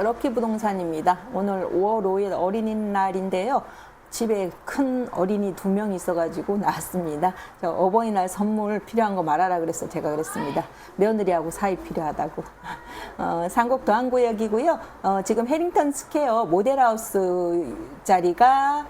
럭키 부동산입니다. 오늘 5월 5일 어린이날인데요. 집에 큰 어린이 두 명 있어가지고 나왔습니다. 저 어버이날 선물 필요한 거 말하라 그래서 제가 그랬습니다. 며느리하고 사이 필요하다고. 어, 상곡 도안구역이고요. 어, 지금 해링턴 스퀘어 모델하우스 자리가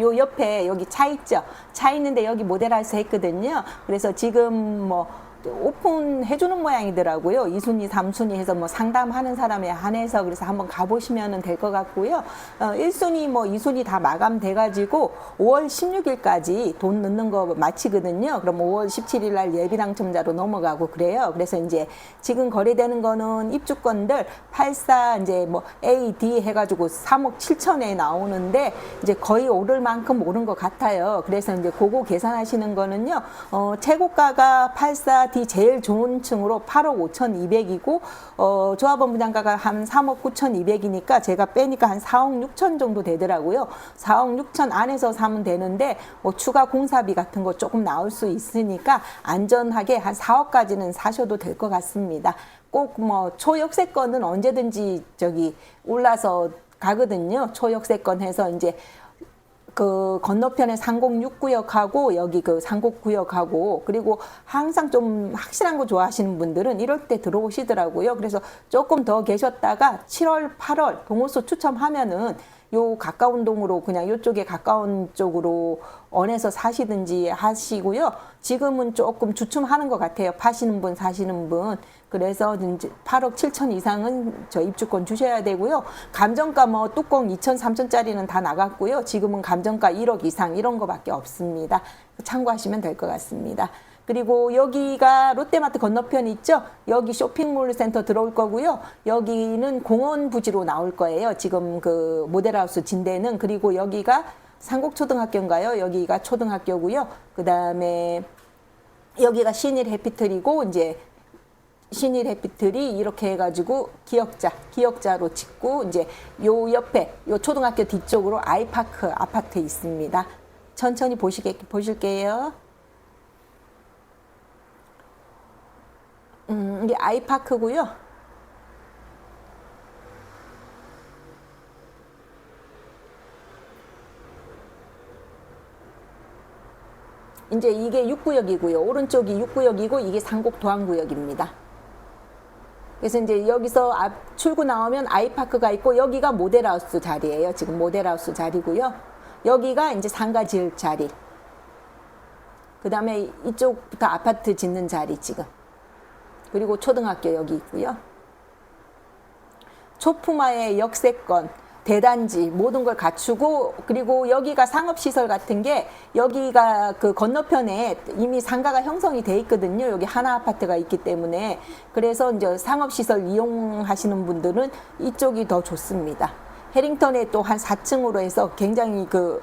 요 옆에 여기 차 있죠. 차 있는데 여기 모델하우스 했거든요. 그래서 지금 뭐 오픈해 주는 모양이더라고요. 이순위, 삼순위 해서 뭐 상담하는 사람에 한해서 그래서 한번 가 보시면 될 것 같고요. 어, 1순위, 뭐 2순위 다 마감돼 가지고 5월 16일까지 돈 넣는 거 마치거든요. 그럼 5월 17일 날 예비 당첨자로 넘어가고 그래요. 그래서 이제 지금 거래되는 거는 입주권들 84 이제 뭐 A, D 해 가지고 3억 7천에 나오는데 이제 거의 오를 만큼 오른 것 같아요. 그래서 이제 그거 계산하시는 거는요. 어, 최고가가 84D 제일 좋은 층으로 8억 5천 2백이고 어, 조합원 분양가가 한 3억 9천 2백이니까 제가 빼니까 한 4억 6천 정도 되더라고요. 4억 6천 안에서 사면 되는데 뭐 추가 공사비 같은 거 조금 나올 수 있으니까 안전하게 한 4억까지는 사셔도 될 것 같습니다. 꼭 뭐 초역세권은 언제든지 저기 올라서 가거든요. 초역세권 해서 이제 그 건너편에 상곡 6구역하고 여기 그 상곡 구역하고 그리고 항상 좀 확실한 거 좋아하시는 분들은 이럴 때 들어오시더라고요. 그래서 조금 더 계셨다가 7월, 8월 동호수 추첨하면은 요 가까운 동으로 그냥 요쪽에 가까운 쪽으로 원해서 사시든지 하시고요. 지금은 조금 주춤하는 것 같아요. 파시는 분, 사시는 분. 그래서 이제 8억 7천 이상은 저 입주권 주셔야 되고요. 감정가 뭐 뚜껑 2천, 3천짜리는 다 나갔고요. 지금은 감정가 1억 이상 이런 거밖에 없습니다. 참고하시면 될 것 같습니다. 그리고 여기가 롯데마트 건너편 있죠? 여기 쇼핑몰 센터 들어올 거고요. 여기는 공원 부지로 나올 거예요. 지금 그 모델하우스 진대는 그리고 여기가 상곡초등학교인가요? 여기가 초등학교고요. 그 다음에 여기가 신일 해피틀이고 이제 신일 해피틀이 이렇게 해가지고 기역자, 기역자로 짓고 이제 요 옆에 요 초등학교 뒤쪽으로 아이파크 아파트 있습니다. 천천히 보시게 보실게요. 음, 이게 아이파크고요. 이제 이게 6구역이고요. 오른쪽이 6구역이고 이게 상곡 도안구역입니다. 그래서 이제 여기서 앞 출구 나오면 아이파크가 있고 여기가 모델하우스 자리예요. 지금 모델하우스 자리고요. 여기가 이제 상가 지을 자리. 그 다음에 이쪽부터 아파트 짓는 자리 지금. 그리고 초등학교 여기 있고요. 초품화의 역세권, 대단지 모든 걸 갖추고 그리고 여기가 상업시설 같은 게 여기가 그 건너편에 이미 상가가 형성이 돼 있거든요. 여기 하나 아파트가 있기 때문에 그래서 이제 상업시설 이용하시는 분들은 이쪽이 더 좋습니다. 해링턴에 또 한 4층으로 해서 굉장히 그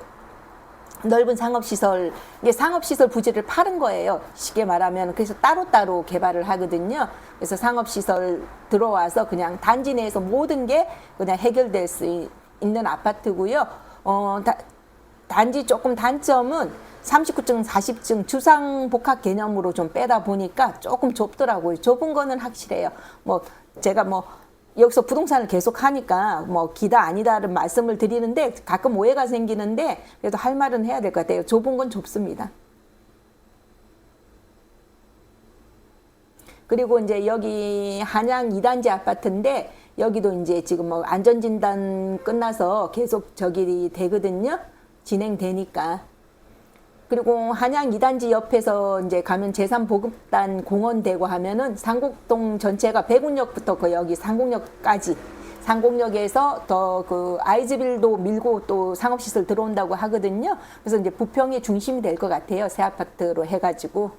넓은 상업시설, 이게 상업시설 부지를 파는 거예요. 쉽게 말하면. 그래서 따로따로 개발을 하거든요. 그래서 상업시설 들어와서 그냥 단지 내에서 모든 게 그냥 해결될 수 있- 있는 아파트고요. 어, 다- 단지 조금 단점은 39층, 40층 주상복합 개념으로 좀 빼다 보니까 조금 좁더라고요. 좁은 거는 확실해요. 뭐, 제가 뭐, 여기서 부동산을 계속 하니까 뭐 기다 아니다를 말씀을 드리는데 가끔 오해가 생기는데 그래도 할 말은 해야 될 것 같아요. 좁은 건 좁습니다. 그리고 이제 여기 한양 2단지 아파트인데 여기도 이제 지금 뭐 안전진단 끝나서 계속 저기 되거든요. 진행되니까. 그리고 한양 2단지 옆에서 이제 가면 제3보급단 공원 되고 하면은 상곡동 전체가 백운역부터 그 여기 상곡역까지 상곡역에서 더 그 아이즈빌도 밀고 또 상업시설 들어온다고 하거든요. 그래서 이제 부평의 중심이 될 것 같아요. 새 아파트로 해가지고.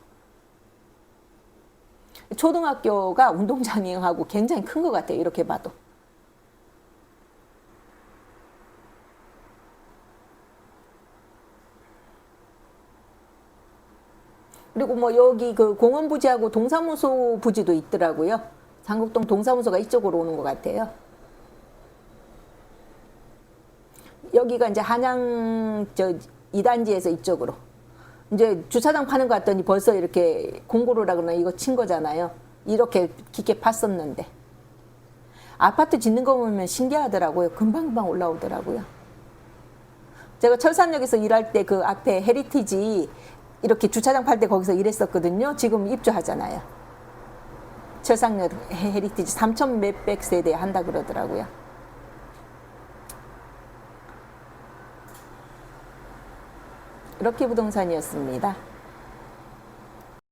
초등학교가 운동장하고 굉장히 큰 것 같아요. 이렇게 봐도. 그리고 뭐 여기 그 공원 부지하고 동사무소 부지도 있더라고요. 상국동 동사무소가 이쪽으로 오는 것 같아요. 여기가 이제 한양 저 2단지에서 이쪽으로. 이제 주차장 파는 거 같더니 벌써 이렇게 공고로라 그러나 이거 친 거잖아요. 이렇게 깊게 팠었는데. 아파트 짓는 거 보면 신기하더라고요. 금방금방 올라오더라고요. 제가 철산역에서 일할 때 그 앞에 헤리티지 이렇게 주차장 팔 때 거기서 일했었거든요. 지금 입주하잖아요. 철산역 헤- 헤리티지 3천 몇백 세대 한다 그러더라고요. 이렇게 부동산이었습니다.